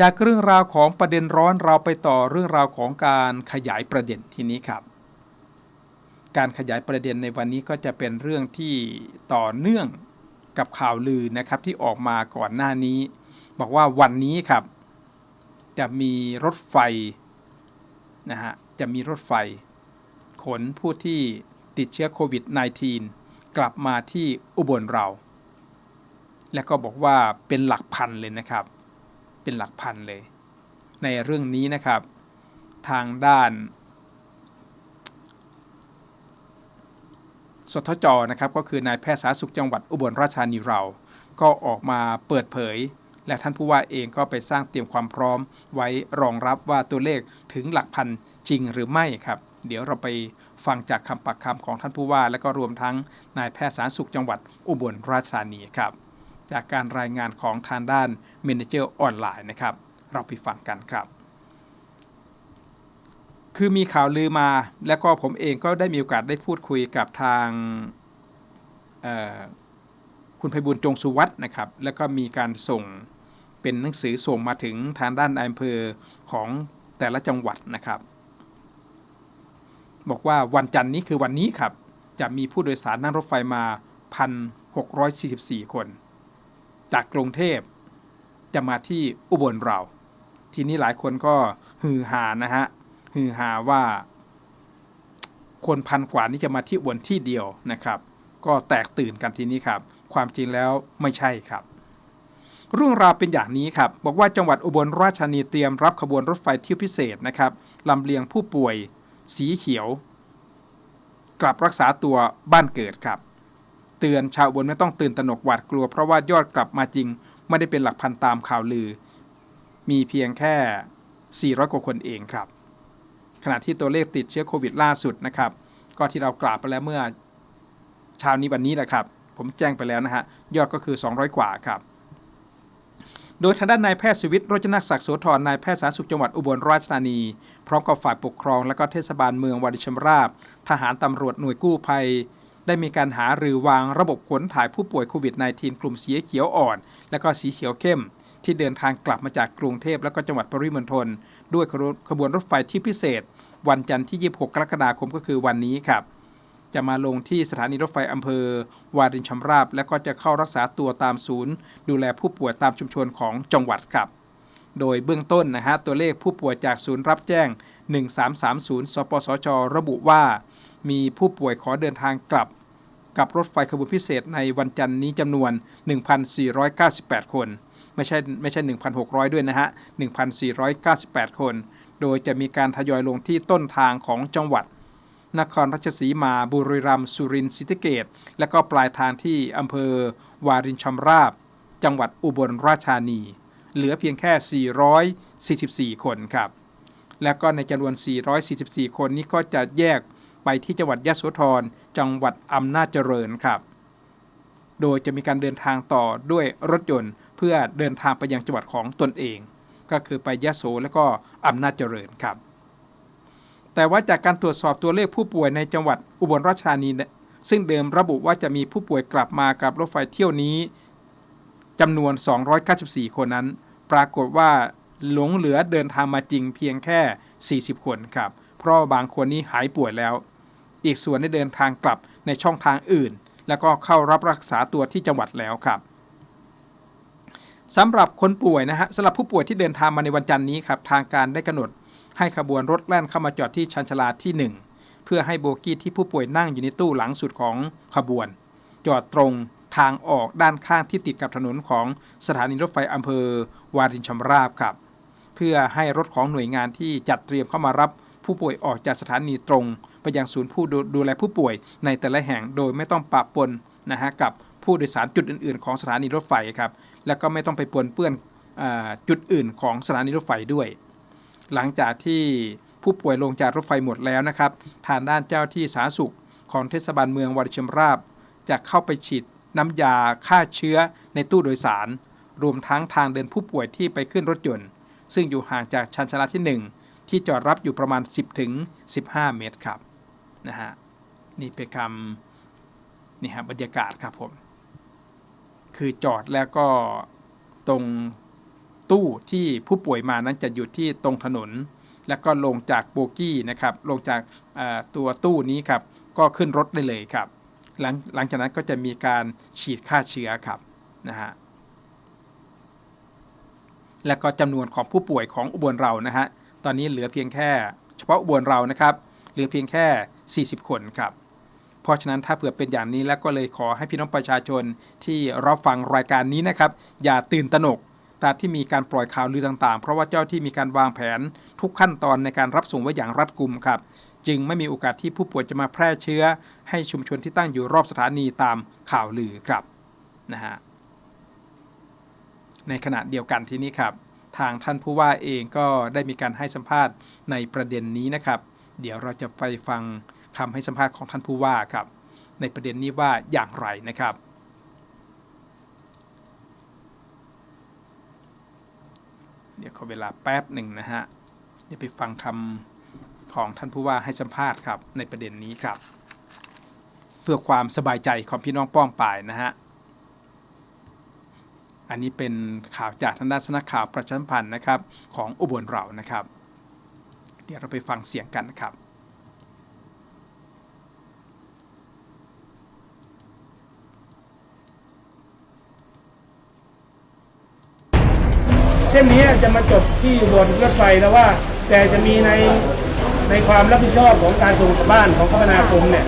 จากเรื่องราวของประเด็นร้อนเราไปต่อเรื่องราวของการขยายประเด็นทีนี้ครับ การขยายประเด็นในวันนี้ก็จะเป็นเรื่องที่ต่อเนื่องกับข่าวลือนะครับที่ออกมาก่อนหน้านี้ บอกว่าวันนี้ครับ จะมีรถไฟนะฮะจะมีรถไฟ ขนผู้ที่ติดเชื้อโควิด -19 กลับมาที่อุบลเรา และก็บอกว่าเป็นหลักพันเลยนะครับ เป็นหลักพันเลย ในเรื่องนี้นะครับ ทางด้าน สทจนะครับก็คือนายแพทย์สาธารณสุขจังหวัดอุบลราชธานีเรา ก็ออกมาเปิดเผย และท่านผู้ว่าเองก็ไปสร้างเตรียมความพร้อม ไว้รองรับว่าตัวเลขถึงหลักพันจริงหรือไม่ครับ เดี๋ยวเราไปฟังจากคำปักคำของท่านผู้ว่า และก็รวมทั้งนายแพทย์สาธารณสุขจังหวัดอุบลราชธานีครับ จากการรายงานของทางด้านเมนเจอร์ออนไลน์นะครับ เราไปฟังกันครับ คือมีข่าวลือมา แล้วก็ผมเองก็ได้มีโอกาสได้พูดคุยกับทางคุณไพบุญจงสุวัตนะครับ แล้วก็มีการส่งเป็นหนังสือส่งมาถึงทางด้านอำเภอของแต่ละจังหวัดนะครับ บอกว่าวันจันทร์นี้คือวันนี้ครับ จะมีผู้โดยสารนั่งรถไฟมา 1,644 คน จากกรุงเทพ จะมาที่อุบลเรา ทีนี้หลายคนก็ฮือฮานะฮะฮือฮาว่า คนพันกว่านี้จะมาที่อุบลที่เดียวนะครับ ก็แตกตื่นกันทีนี้ครับ ความจริงแล้วไม่ใช่ครับเรื่องราวเป็นอย่างนี้ครับ บอกว่าจังหวัดอุบลราชธานีเตรียมรับขบวนรถไฟเที่ยวพิเศษนะครับลำเลียงผู้ป่วย สีเขียว กลับรักษาตัวบ้านเกิดครับ เตือนชาวอุบลไม่ต้องตื่นตระหนกหวาดกลัว เพราะว่ายอดกลับมาจริง ไม่ได้เป็นหลักพันตามข่าวลือ มีเพียงแค่ 400 กว่าคนเองครับ ขณะที่ตัวเลขติดเชื้อโควิดล่าสุดนะครับ ก็ที่เรากล่าวไปแล้วเมื่อเช้านี้วันนี้แหละครับ ผมแจ้งไปแล้วนะฮะยอดก็คือ 200 กว่าครับโดยทางด้านนายแพทย์สวิทย์โรจนศักดิ์โสธรนายแพทย์สาธารณสุขจังหวัดอุบลราชธานี พร้อมกับฝ่ายปกครองและก็เทศบาลเมืองวาริชมราบ ทหารตำรวจหน่วยกู้ภัย ได้มีการหาหรือวางระบบขนถ่ายผู้ป่วยโควิด -19 กลุ่มสีเขียวอ่อน และก็สีเขียวเข้ม ที่เดินทางกลับมาจากกรุงเทพและก็จังหวัดปริมณฑลด้วยขบวนรถไฟที่พิเศษ วันจันทร์ที่ 26 กรกฎาคมก็คือวันนี้ครับ จะมาลงที่สถานีรถไฟอำเภอ วารินชำราบ และก็จะเข้ารักษาตัวตามศูนย์ ดูแลผู้ป่วยตามชุมชนของจังหวัดครับโดยเบื้องต้นนะฮะตัวเลขผู้ป่วยจากศูนย์รับแจ้ง 1330 สปสช ระบุว่า มีผู้ป่วยขอเดินทางกลับ กับรถไฟขบวนพิเศษในวันจันทร์นี้จำนวน 1,498 คน ไม่ใช่ไม่ใช่ 1,600 ด้วยนะฮะ 1,498 คน โดยจะมีการทยอยลงที่ต้นทางของจังหวัด นครราชสีมา บุรีรัมย์ สุรินทร์ศรีสะเกดและก็ปลายทางที่อำเภอ วารินชำราบ จังหวัดอุบลราชธานี เหลือเพียงแค่ 444 คนครับ และก็ในจำนวน 444 คนนี้ก็จะแยก ไปที่จังหวัดยะโสธร จังหวัดอำนาจเจริญครับ โดยจะมีการเดินทางต่อด้วยรถยนต์ เพื่อเดินทางไปยังจังหวัดของตนเอง ก็คือไปยะโสและก็อำนาจเจริญครับ แต่ว่าจากการตรวจสอบตัวเลขผู้ป่วยในจังหวัดอุบลราชธานีซึ่งเดิมระบุว่าจะมีผู้ป่วยกลับมากับรถไฟเที่ยวนี้จำนวน 294 คนนั้น ปรากฏว่าหลงเหลือเดินทางมาจริงเพียงแค่ 40 คนครับ เพราะบางคนนี้หายป่วยแล้ว อีกส่วนได้เดินทางกลับในช่องทางอื่น แล้วก็เข้ารับรักษาตัวที่จังหวัดแล้วครับสำหรับคนป่วยนะฮะสำหรับผู้ป่วยที่เดินทางมาในวันจันทร์นี้ครับทางการได้กำหนด ให้ขบวนรถแล่นเข้ามาจอดที่ชันชลาที่ 1 เพื่อให้โบกี้ที่ผู้ป่วยนั่งอยู่ในตู้หลังสุดของขบวน จอดตรงทางออกด้านข้างที่ติดกับถนนของสถานีรถไฟอำเภอวารินชำราบครับ เพื่อให้รถของหน่วยงานที่จัดเตรียมเข้ามารับผู้ป่วยออกจากสถานีตรงไปยังศูนย์ผู้ดูแลผู้ป่วยในแต่ละแห่งโดยไม่ต้องปะปนนะฮะกับผู้โดยสารจุดอื่น ๆ ของสถานีรถไฟครับแล้วก็ไม่ต้องไปปนเปื้อนอจุดอื่นของสถานีรถไฟด้วย หลังจากที่ผู้ป่วยลงจากรถไฟหมดแล้วนะครับทางด้านเจ้าที่สาธารณสุขของเทศบาลเมืองวาริชมราบ จะเข้าไปฉีดน้ำยาฆ่าเชื้อในตู้โดยสาร รวมทั้งทางเดินผู้ป่วยที่ไปขึ้นรถยนต์ ซึ่งอยู่ห่างจากชันชลาที่ 1 ที่จอดรับอยู่ประมาณ 10ถึง15 เมตรครับ นะฮะนี่เป็นคำนี่ฮะบรรยากาศครับผมคือจอดแล้วก็ตรงตู้ที่ผู้ป่วยมานั้นจะอยู่ที่ตรงถนน แล้วก็ลงจากโบกี้นะครับ ลงจากตัวตู้นี้ครับ ก็ขึ้นรถได้เลยครับ หลังหลังจากนั้นก็จะมีการฉีดฆ่าเชื้อครับนะฮะและก็จำนวนของผู้ป่วยของอุบลเรานะฮะตอนนี้เหลือเพียงแค่ เฉพาะอุบลเรานะครับ ลือเพียงแค่ 40 คนครับ เพราะฉะนั้นถ้าเผื่อเป็นอย่างนี้แล้วก็เลยขอให้พี่น้องประชาชนที่รับฟังรายการนี้นะครับ อย่าตื่นตระหนกตามที่มีการปล่อยข่าวลือต่างๆ เพราะว่าเจ้าที่มีการวางแผนทุกขั้นตอนในการรับส่งไว้อย่างรัดกุมครับ จึงไม่มีโอกาสที่ผู้ป่วยจะมาแพร่เชื้อ ให้ชุมชนที่ตั้งอยู่รอบสถานีตามข่าวลือครับนะฮะในขณะเดียวกันที่นี้ครับ ทางท่านผู้ว่าเองก็ได้มีการให้สัมภาษณ์ในประเด็นนี้นะครับ เดี๋ยวเราจะไปฟังคำให้สัมภาษณ์ของท่านผู้ว่าครับ ในประเด็นนี้ว่าอย่างไรนะครับ เดี๋ยวขอเวลาแป๊บหนึ่งนะฮะ เดี๋ยวไปฟังคำของท่านผู้ว่าให้สัมภาษณ์ครับในประเด็นนี้ครับ เพื่อความสบายใจของพี่น้องป้องป่ายนะฮะอันนี้เป็นข่าวจากทางด้านสนักข่าวประชาสัมพันธ์นะครับ ของอุบลเรานะครับ เดี๋ยวเราไปฟังเสียงกันนะครับเส้นนี้จะมาจบที่บนรถไฟแล้วว่า แต่จะมีในในความรับผิดชอบของการส่งกลับบ้านของคมนาคมเนี่ย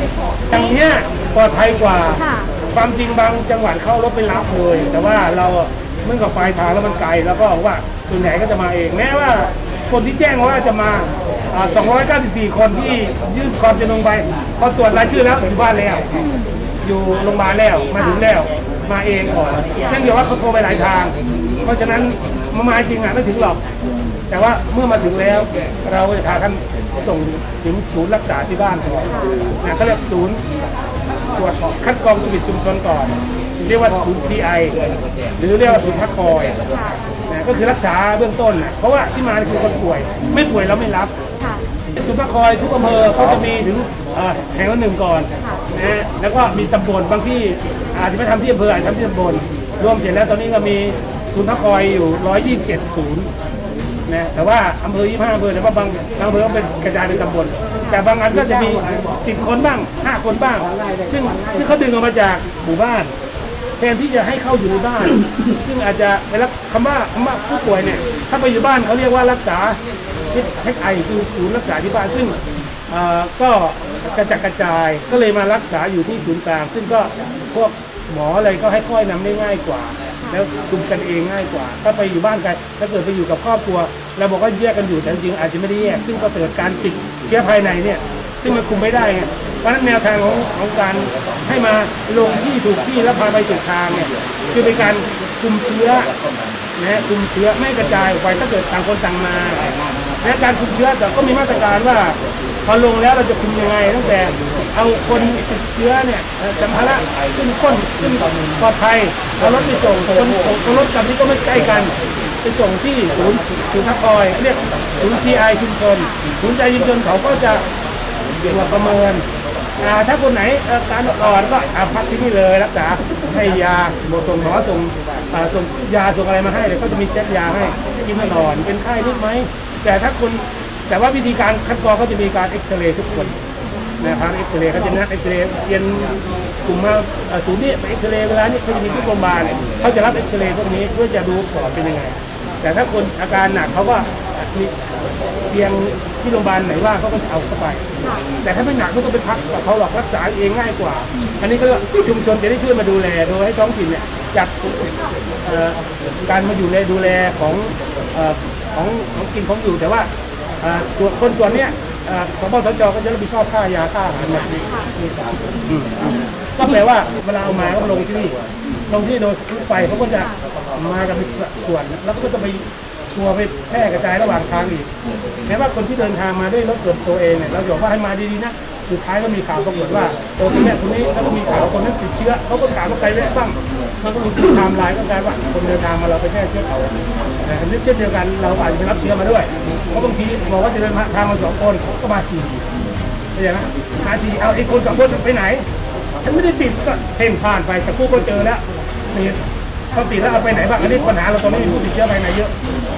อย่างเนี้ยปลอดภัยกว่า ค่ะ ความจริงบางจังหวัดเข้ารถไปรับเลย แต่ว่าเราอะเมื่อกับปลายทางแล้วมันไกล แล้วก็บอกว่าส่วนใหญ่ก็จะมาเองแม้ว่า คนที่แจ้งว่าจะมา 294 คนที่ยื่นความจำนงไปพอตรวจรายชื่อแล้วอยู่บ้านแล้ว อยู่โรงพยาบาลแล้วมาถึงแล้ว มาเองก่อนนั่นเดียวว่าเขาโทรไปหลายทาง เพราะฉะนั้นมามาจริงอะไม่ถึงหรอก แต่ว่าเมื่อมาถึงแล้ว เราจะพาท่านส่งถึงศูนย์รักษาที่บ้านก่อนนะเขาเรียกศูนย์ตรวจคัดกรองชีวิตชุมชนก่อน เรียกว่าศูนย์ CI หรือเรียกว่าศูนย์พักคอย นะก็คือรักษาเบื้องต้นนะเพราะว่าที่มาคือคนป่วย ไม่ป่วยเราไม่รับค่ะศูนย์พักคอยทุกอำเภอเขาจะมีถึงเอ่อแห่งละหนึ่งก่อนนะฮะแล้วก็มีตำบลบางที่อาจจะไม่ทำที่อำเภออาจจะทำที่ตำบลรวมเสร็จแล้วตอนนี้ก็มีศูนย์พักคอยอยู่ 127 ศูนย์นะแต่ว่าอำเภอ 25อำเภอแต่ว่าบางบางอำเภอก็เป็นกระจายเป็นตำบล แต่บางอันก็จะมี 10 คนบ้าง 5 คนบ้าง ซึ่งซึ่งเขาดึงออกมาจากหมู่บ้าน แทนที่จะให้เข้าอยู่ในบ้าน ซึ่งอาจจะเวลาคำว่าคำว่าผู้ป่วยเนี่ยถ้าไปอยู่บ้านเขาเรียกว่ารักษาเฮกไอคือศูนย์รักษาที่บ้านซึ่งก็กระจัดกระจายก็เลยมารักษาอยู่ที่ศูนย์กลาง ซึ่งก็พวกหมออะไรก็ให้ค่อยนำได้ง่ายกว่า แล้วคุมกันเองง่ายกว่า ถ้าไปอยู่บ้านกันถ้าเกิดไปอยู่กับครอบครัวเราบอกว่าแยกกันอยู่แต่จริงๆอาจจะไม่ได้แยก ซึ่งก็เกิดการติดเชื้อภายในเนี่ยซึ่งมันคุมไม่ได้ไงเพราะนั้นแนวทางของของการ ให้มาลงที่ถูกที่แล้วพาไปถูกทางเนี่ยคือเป็นการคุมเชื้อนะฮะคุมเชื้อไม่กระจายออกไปถ้าเกิดต่างคนต่างมาและการคุมเชื้อแต่ก็มีมาตรการว่าพอลงแล้วเราจะคุมยังไงตั้งแต่เอาคนติดเชื้อเนี่ยเอ่อสัมภาระขึ้นก้นขึ้นปลอดภัยเอารถไปส่งคนคนรถกับนี้ก็ไม่ใกล้กันไปส่งที่ศูนย์ศูนย์ทักคอยเรียกศูนย์ CI ชุมชนศูนย์ใจชุมชนเขาก็จะตรวจประเมิน อ่าถ้าคนไหนอ่อการอ่อนก็อาพักที่นี่เลยรักษาให้ยาบส่งหมอส่งอ่าส่งยาส่งอะไรมาให้เดี๋ยวก็จะมีเซ็ตยาให้กินตลอดเป็นไข้นิดไหมแต่ถ้าคุณแต่ว่าวิธีการคัดกรองก็จะมีการเอ็กซเรย์ทุกคนนะครับเอ็กซเรย์เขาจะนัดเอ็กซเรย์เรียนกลุ่มมาเอ่อศูนย์นี้ไปเอ็กซเรย์เวลานี้เขาจะมีทุกโรงพยาบาลเนี่ยเขาจะรับเอ็กซเรย์พวกนี้เพื่อจะดูปอดเป็นยังไง แต่ถ้าคนอาการหนักเขาก็ มีเตียงที่โรงพยาบาลไหนว่างเขาก็จะเอาเข้าไป แต่ถ้าไม่หนักก็ต้องไปพักกับเขาหรอกรักษาเองง่ายกว่า อันนี้ก็ชุมชนจะได้ช่วยมาดูแลโดยให้ท้องถิ่นเนี่ยจัดเอ่อการมาอยู่ในดูแลของเอ่อของของกินของอยู่แต่ว่าเอ่อส่วนคนส่วนเนี้ยเอ่อสปสจก็จะรับผิดชอบค่ายาค่าอาหารแบบนี้อืมก็แปลว่าเวลาเอามาก็ลงที่นี่ลงที่โดยรถไฟเขาก็จะมากันเป็นส่วนแล้วก็จะไป ทัวไปแพร่กระจายระหว่างทางอีกแม้ว่าคนที่เดินทางมาด้วยรถส่วนตัวเองเนี่ยเราบอกว่าให้มาดีๆนะสุดท้ายก็มีข่าวปรากฏว่าตัวที่แม่คนนี้แล้วก็มีข่าวคนนั้นติดเชื้อเขาก็ถามว่าใครแวะบ้างมันก็รู้ที่ไทม์ไลน์ก็กลายว่าคนเดินทางมาเราไปแพร่เชื้อเขาแต่เช่นเดียวกันเราอาจจะไปรับเชื้อมาด้วยเพราะบางทีบอกว่าจะเดินทางมาสองคนเขาก็มาสี่เข้าใจไหมมาสี่เอาไอ้คนสองคนไปไหนฉันไม่ได้ติดก็เพ่นผ่านไปแต่กูก็เจอแล้วนี่ เขาติแล้วเอาไปไหนบ้างอันนี้ปัญหาเราตอนนี้มีผู้ติดเชื้อภายในเยอะ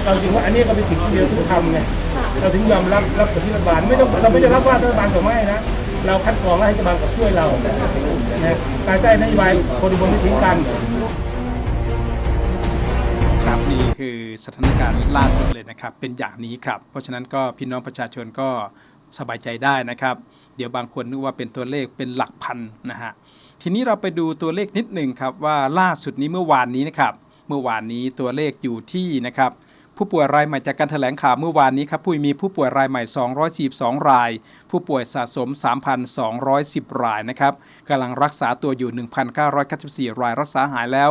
เราจริงว่าอันนี้ก็เป็นสิ่งที่เดียวที่ทำไงเราถึงยอมรับรับกับที่รัฐบาลไม่ต้องเราไม่ได้รับว่ารัฐบาลส่งมาให้นะเราคัดกรองแล้วให้รัฐบาลกับช่วยเรานะภายใต้นโยบายคนบลไม่ทิ้งกันครับนี่คือสถานการณ์ล่าสุดเลยนะครับ เป็นอย่างนี้ครับ เพราะฉะนั้นก็พี่น้องประชาชนก็สบายใจได้นะครับ เดี๋ยวบางคนนึกว่าเป็นตัวเลขเป็นหลักพันนะฮะ ทีนี้เราไปดูตัวเลขนิดหนึ่งครับว่าล่าสุดนี้เมื่อวานนี้นะครับเมื่อวานนี้ตัวเลขอยู่ที่นะครับผู้ป่วยรายใหม่จากการแถลงข่าวเมื่อวานนี้ครับผู้มีผู้ป่วยรายใหม่ 242 ราย ผู้ป่วยสะสม 3,210 รายนะครับกำลังรักษาตัวอยู่ 1,994 ราย รักษาหายแล้ว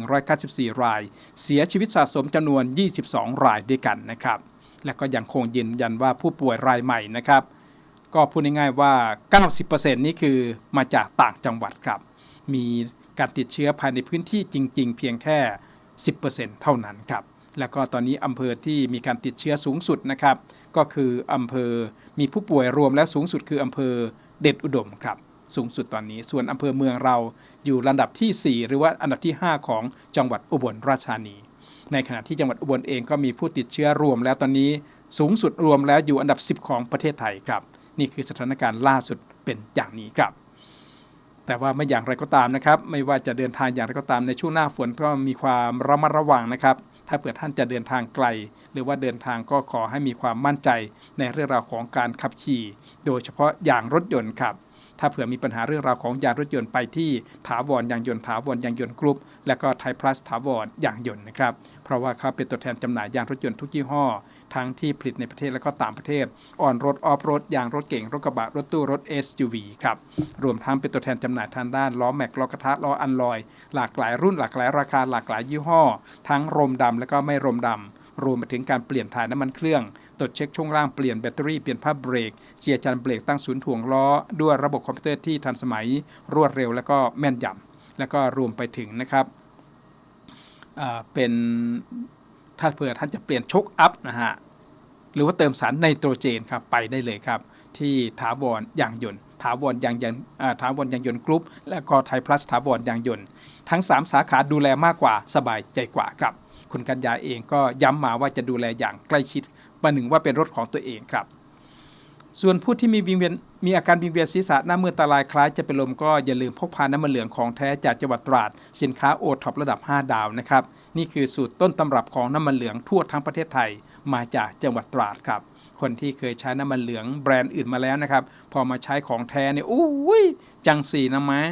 1,194 ราย เสียชีวิตสะสมจำนวน 22 รายด้วยกันนะครับ และก็ยังคงยืนยันว่าผู้ป่วยรายใหม่นะครับ ก็พูดง่ายๆว่า 90%นี่คือมาจากต่างจังหวัดครับ มีการติดเชื้อภายในพื้นที่จริง ๆ เพียงแค่ 10%เท่านั้นครับ แล้วก็ตอนนี้อำเภอที่มีการติดเชื้อสูงสุดนะครับ ก็คืออำเภอมีผู้ป่วยรวมแล้วสูงสุดคืออำเภอเด็ดอุดมครับ สูงสุดตอนนี้ ส่วนอำเภอเมืองเราอยู่ลำดับที่ 4 หรือว่าอันดับที่ 5 ของจังหวัดอุบลราชธานี ในขณะที่จังหวัดอุบลเองก็มีผู้ติดเชื้อรวมแล้วตอนนี้สูงสุดรวมแล้วอยู่อันดับ 10 ของประเทศไทยครับ นี่คือสถานการณ์ล่าสุดเป็นอย่างนี้ครับ แต่ว่าไม่อย่างไรก็ตามนะครับ ไม่ว่าจะเดินทางอย่างไรก็ตามในช่วงหน้าฝนก็มีความระมัดระวังนะครับ ถ้าเผื่อท่านจะเดินทางไกล หรือว่าเดินทางก็ขอให้มีความมั่นใจในเรื่องราวของการขับขี่ โดยเฉพาะอย่างรถยนต์ครับถ้าเผื่อมีปัญหาเรื่องราวของยางรถยนต์ไปที่ถาวรยางยนต์ถาวรยางยนต์กรุ๊ปและก็ไทยพลัสถาวรยางยนต์นะครับ เพราะว่าเขาเป็นตัวแทนจำหน่ายยางรถยนต์ทุกยี่ห้อ ทั้งที่ผลิตในประเทศและก็ต่างประเทศอ่อนรถออฟรถยางรถเก่งรถกระบะรถตู้รถ SUV ครับรวมทั้งเป็นตัวแทนจำหน่ายทางด้านล้อแม็กล้อกระทะล้ออันลอย หลากหลายรุ่นหลากหลายราคาหลากหลายยี่ห้อ ทั้งรมดำและก็ไม่รมดำรวมไปถึงการเปลี่ยนถ่ายน้ำมันเครื่อง ตรวจเช็คช่วงล่างเปลี่ยนแบตเตอรี่เปลี่ยนผ้าเบรกเจียรจันเบรกตั้งศูนย์ถ่วงล้อ ด้วยระบบคอมพิวเตอร์ที่ทันสมัย รวดเร็วและก็แม่นยำแล้วก็รวมไปถึงนะครับเป็น ถ้าเผื่อท่านจะเปลี่ยนชกอัพนะฮะหรือว่าเติมสารไนโตรเจนครับไปได้เลยครับ ที่ถาวรยางยนต์ถาวรยางยนต์อ่าถาวรยางยนต์กรุ๊ปและก็ไทยพลัสถาวรยางยนต์ทั้ง 3 สาขาดูแลมากกว่าสบายใจกว่าครับ คุณกัญญาเองก็ย้ำมาว่าจะดูแลอย่างใกล้ชิดประหนึ่งว่าเป็นรถของตัวเองครับ ส่วนผู้ที่มีวิงเวียน มีอาการวิงเวียนศีรษะหน้ามืดตาลายคล้ายจะเป็นลมก็อย่าลืมพกพาน้ำมันเหลืองของแท้จากจังหวัดตราด สินค้าโอท็อประดับ 5 ดาวนะครับ นี่คือสูตรต้นตำรับของน้ำมันเหลืองทั่วทั้งประเทศไทยมาจากจังหวัดตราดครับ คนที่เคยใช้น้ำมันเหลืองแบรนด์อื่นมาแล้วนะครับ พอมาใช้ของแท้เนี่ยอุ้ยจังสีนะมะ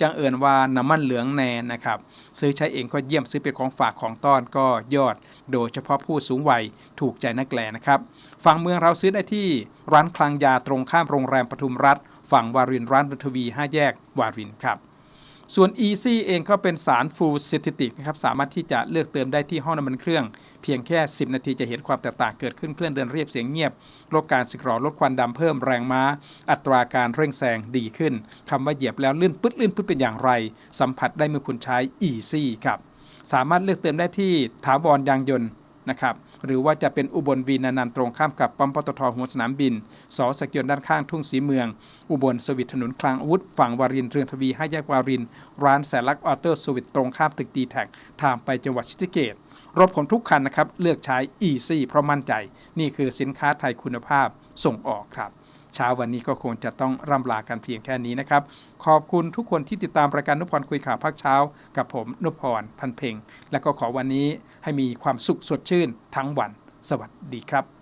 จังเอิญว่าน้ำมันเหลืองแนนนะครับ ซื้อใช้เองก็เยี่ยมซื้อเป็นของฝากของต้อนก็ยอด โดยเฉพาะผู้สูงวัยถูกใจนักแลนะครับฝั่งเมืองเราซื้อได้ที่ร้านคลังยาตรงข้ามโรงงแรมปทุมรัฐ ฝั่งวารินร้านบุญทวี 5 แยกวารินครับ ส่วน Easy เองก็เป็นสารฟูซิติติกนะครับสามารถที่จะเลือกเติมได้ที่ห้องน้ำมันเครื่อง เพียงแค่ 10 นาทีจะเห็นความแตกต่างเกิดขึ้นเคลื่อนเดินเรียบเสียงเงียบลดการสึกหรอลดควันดำเพิ่มแรงม้า อัตราการเร่งแซงดีขึ้นคำว่าเหยียบแล้วลื่นปึ๊ดลื่นปึ๊ดเป็นอย่างไร สัมผัสได้เมื่อคุณใช้ Easy ครับสามารถเลือกเติมได้ที่ถาวรยางยนต์นะครับ หรือว่าจะเป็นอุบลวีนานันตรงข้ามกับปั๊มปตทหัวสนามบินสอสกิลด้านข้างทุ่งสีเมือง อุบลสวิตถนนคลังอาวุธ ฝั่งวารินเรืองทวีห้าแยกวาริน ร้านแสนลักออเตอร์สวิตตรงข้ามตึกตีแท็กทางไปจังหวัดชิติเกตรถของทุกคันนะครับเลือกใช้ e ีซเพราะมั่นใจ นี่คือสินค้าไทยคุณภาพส่งออกครับ เช้าวันนี้ก็คงจะต้องร่ำลากันเพียงแค่นี้นะครับ ขอบคุณทุกคนที่ติดตามรายการนุพรคุยข่าวภาคเช้า กับผมนุพรพันเพ็งและก็ขอวันนี้ให้มีความสุขสดชื่นทั้งวัน สวัสดีครับ